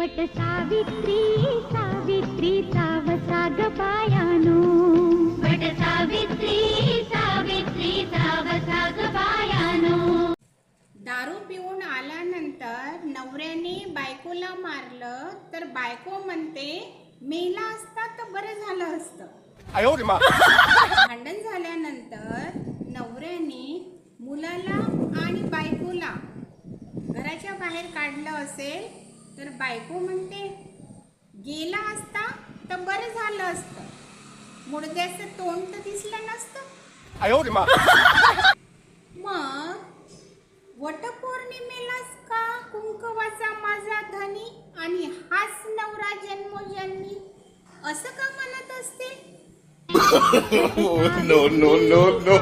वट सावित्री सावित्री सावसा पायानो वट सावित्री सावित्री सावसा पायानो दारू पिऊन आल्यानंतर नवऱ्याने बायकोला मारलं तर बायको म्हणते मेला असता तर बरं झालं असतं. भांडण झाल्यानंतर नवऱ्याने मुलाला आणि बायकोला घराच्या बाहेर काढलं असेल तर बायको म्हणते गेला असता तर बरं झालं असत. मुडद्याचं तोंड तर दिसलं नसतं. मग वटपौर्णिमेलाच का कुंकवाचा माझा धनी आणि हाच नवरा जन्मोजन्मी असं का म्हणत असते? No no no no